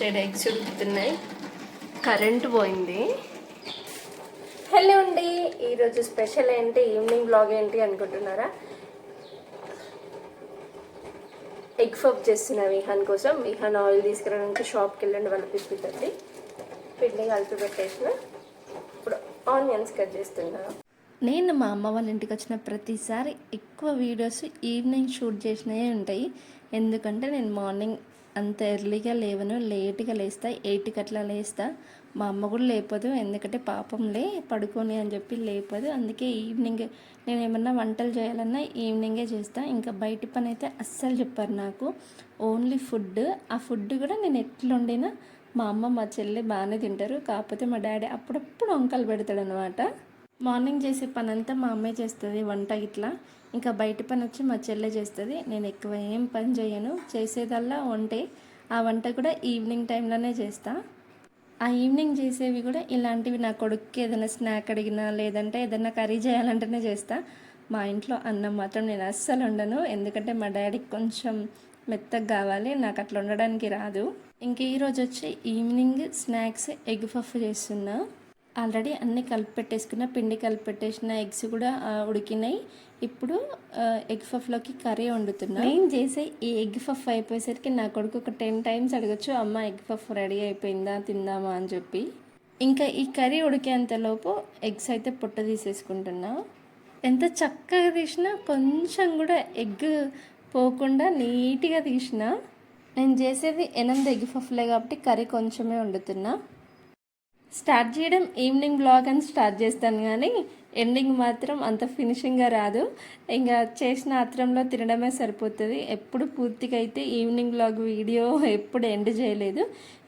Side eggs ఉడుకుతున్నాయి current పోయింది. Hello అండి ఈరోజు స్పెషల్ ఏంటి ఈవినింగ్ బ్లాగ్ ఏంటి అనుకుంటున్నారా? ఎగ్ ఫప్ చేస్తున్నా విహాన్ కోసం. విహాన్ ఆయిల్ తీసుకురావడానికి షాప్కి వెళ్ళండి వాళ్ళ పిప్పితోటి పిండి కలిపి పెట్టేసిన. ఇప్పుడు ఆనియన్స్ కట్ చేస్తున్నా. నేను మా అమ్మ వాళ్ళ ఇంటికి వచ్చిన ప్రతిసారి ఎక్కువ వీడియోస్ ఈవినింగ్ షూట్ చేసినవే ఉంటాయి. ఎందుకంటే నేను మార్నింగ్ అంత ఎర్లీగా లేవను లేట్గా లేస్తా ఎయిట్కి అట్లా లేస్తా. మా అమ్మ కూడా లేపదు ఎందుకంటే పాపంలే పడుకొని అని చెప్పి లేపదు. అందుకే ఈవినింగ్ నేను ఏమన్నా వంటలు చేయాలన్నా ఈవినింగే చేస్తా. ఇంకా బయటి పని అయితే అస్సలు చెప్పారు నాకు. Only food. ఆ ఫుడ్ కూడా నేను ఎట్లుండినా మా అమ్మ మా చెల్లి బాగానే తింటారు. కాకపోతే మా డాడీ అప్పుడప్పుడు వంకలు పెడతాడు అనమాట మార్నింగ్ చేసే పని అంతా మా అమ్మే చేస్తుంది వంట ఇట్లా ఇంకా బయట పని వచ్చి మా చెల్లె చేస్తుంది. నేను ఎక్కువ ఏం పని చేయను. చేసేదల్లా వంటే. ఆ వంట కూడా ఈవినింగ్ టైంలోనే చేస్తా. ఆ ఈవినింగ్ చేసేవి కూడా ఇలాంటివి నా కొడుక్కి ఏదైనా స్నాక్ అడిగినా లేదంటే ఏదైనా కర్రీ చేయాలంటేనే చేస్తా. మా ఇంట్లో అన్నం మాత్రం నేను అస్సలు వండను. ఎందుకంటే మా డాడీకి కొంచెం మెత్తగా కావాలి. నాకు అట్లా ఉండడానికి రాదు. ఇంక ఈరోజు వచ్చి ఈవినింగ్ స్నాక్స్ ఎగ్ పఫ్ చేస్తున్నా. ఆల్రెడీ అన్నీ కలిపి పెట్టేసుకున్న పిండి కలిపి పెట్టేసిన ఎగ్స్ కూడా ఉడికినాయి. ఇప్పుడు ఎగ్ పఫ్లోకి కర్రీ వండుతున్నా. నేను చేసే ఈ ఎగ్ పఫ్ అయిపోయేసరికి నా కొడుకు ఒక టెన్ టైమ్స్ అడగచ్చు అమ్మ ఎగ్ పఫ్ రెడీ అయిపోయిందా తిందామా? అని చెప్పి. ఇంకా ఈ కర్రీ ఉడికేంతలోపు ఎగ్స్ అయితే పొట్ట తీసేసుకుంటున్నా. ఎంత చక్కగా తీసినా కొంచెం కూడా ఎగ్ పోకుండా నీట్గా తీసిన నేను చేసేది ఎనిమిది ఎగ్ పఫ్లే కాబట్టి కర్రీ కొంచెమే వండుతున్నా. స్టార్ట్ చేయడం ఈవినింగ్ బ్లాగ్ అని స్టార్ట్ చేస్తాను కానీ ఎండింగ్ మాత్రం అంత ఫినిషింగ్గా రాదు. ఇంకా చేసిన ఆత్రంలో తినడమే సరిపోతుంది. ఎప్పుడు పూర్తిగా అయితే ఈవినింగ్ బ్లాగ్ వీడియో ఎప్పుడు ఎండ్ చేయలేదు.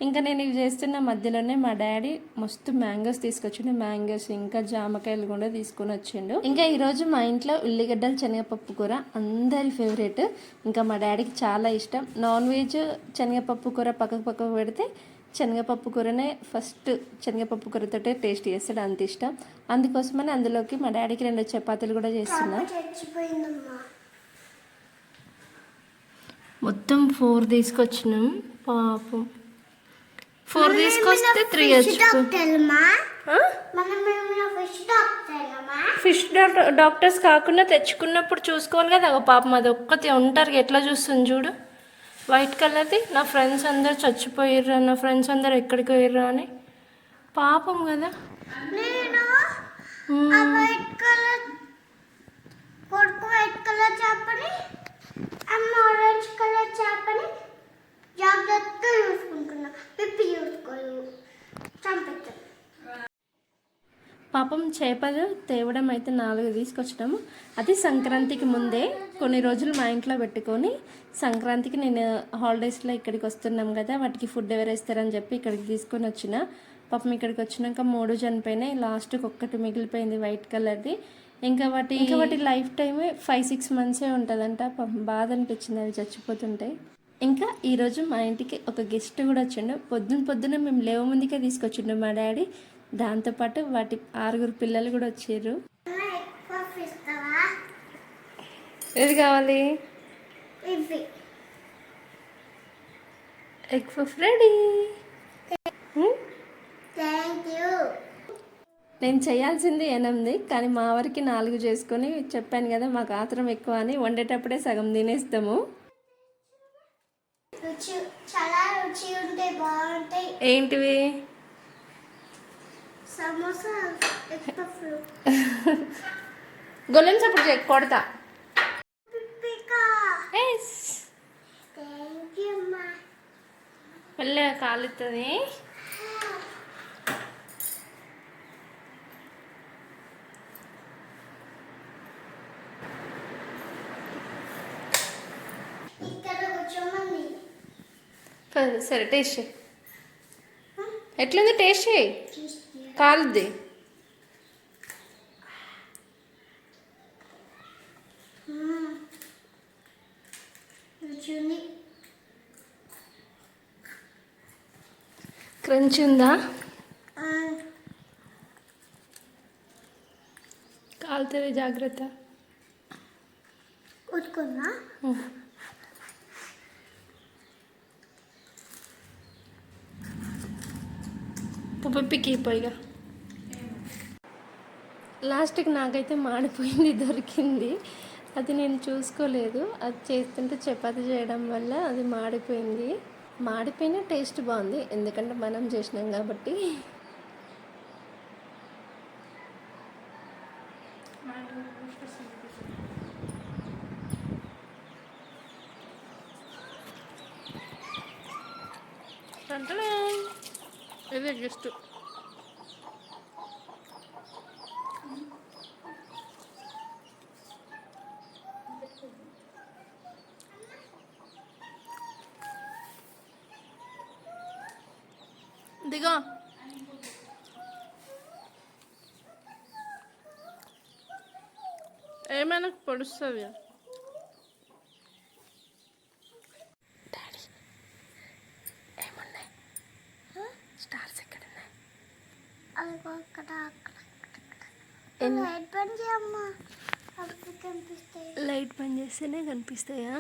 ఇంకా నేను ఇవి చేస్తున్న మధ్యలోనే మా డాడీ మస్తు మ్యాంగోస్ తీసుకొచ్చిండు. మ్యాంగోస్ ఇంకా జామకాయలు కూడా తీసుకొని వచ్చిండు. ఇంకా ఈరోజు మా ఇంట్లో ఉల్లిగడ్డలు శనగపప్పు కూర అందరి ఫేవరెట్. ఇంకా మా డాడీకి చాలా ఇష్టం. నాన్ వెజ్ శనగపప్పు కూర పక్కకు పక్కకు పెడితే శనగపప్పు కూరనే ఫస్ట్ శనగపప్పు కూరతోటే టేస్ట్ చేస్తాడు అంత ఇష్టం. అందుకోసమని అందులోకి మా డాడీకి రెండు చపాతీలు కూడా చేస్తున్నా. మొత్తం ఫోర్ తీసుకొచ్చినాం పాపం. ఫోర్ తీసుకొస్తే త్రీ ఫిష్ డాక్టర్స్ కాకుండా తెచ్చుకున్నప్పుడు చూసుకోవాలి కదా పాపం అది ఒక్కటి ఉంటారు ఎట్లా చూస్తుంది చూడు. వైట్ కలర్ది. నా ఫ్రెండ్స్ అందరు చచ్చిపోయిర్రా నా ఫ్రెండ్స్ అందరు ఎక్కడికి పోయిర్రా అని. పాపం కదా. వైట్ కలర్ వైట్ కలర్ పాపం చేపలు తేవడం అయితే నాలుగు తీసుకొచ్చినాము. అది సంక్రాంతికి ముందే కొన్ని రోజులు మా ఇంట్లో పెట్టుకొని సంక్రాంతికి నేను హాలిడేస్లో ఇక్కడికి వస్తున్నాం కదా వాటికి ఫుడ్ ఎవరు వేస్తారని చెప్పి ఇక్కడికి తీసుకొని వచ్చిన. పాపం ఇక్కడికి వచ్చినాక మూడు చనిపోయినాయి. లాస్ట్కి ఒక్కటి మిగిలిపోయింది వైట్ కలర్ది ఇంకా వాటి ఇంకా వాటి లైఫ్ టైం ఫైవ్ సిక్స్ మంత్సే ఉంటుందంట. పాపం బాధ అనిపించింది అవి చచ్చిపోతుంటాయి ఇంకా ఈరోజు మా ఇంటికి ఒక గెస్ట్ కూడా వచ్చిండు. పొద్దున పొద్దున మేము లేవ ముందుకే తీసుకొచ్చిండు మా డాడీ. దాంతోపాటు వాటి ఆరుగురు పిల్లలు కూడా వచ్చారు. ఏది కావాలి? ఎగ్ పఫ్ రెడీ నేను చేయాల్సింది ఎనిమిది కానీ మా వరకు నాలుగు చేసుకొని చెప్పాను కదా మాకు ఆత్రం ఎక్కువ అని వండేటప్పుడే సగం తినేస్తాము. రుచి చాలా రుచి ఉంటాయి బాగుంటాయి. ఏంటివి? గొల్లెం సప్పుడు చెక్ కొడతా. మళ్ళీ కాలుతుంది. సరే టేస్ట్ చేయి. ఎట్లుంది టేస్ట్ చేయి? కాలుద్ది క్రంచ్ ఉందా? కాలుతుంది జాగ్రత్త. ఉతుకున్నా పుప్పికి పోయిగా లాస్ట్కి నాకైతే మాడిపోయింది దొరికింది. అది నేను చూసుకోలేదు. అది చేస్తుంటే చపాతి చేయడం వల్ల అది మాడిపోయింది. మాడిపోయిన టేస్ట్ బాగుంది ఎందుకంటే మనం చేసినాం కాబట్టి. ఇదే జస్ట్ దిగా. ఏమైనా పొడుస్తుంది స్టార్స్ ఎక్కడ ఉన్నాయి అదిగో అక్కడ అక్కడ లైట్ బంద్ చేయమ్మా అప్పుడు కనిపిస్తాయి. లైట్ బంద్ చేస్తేనే కనిపిస్తాయా?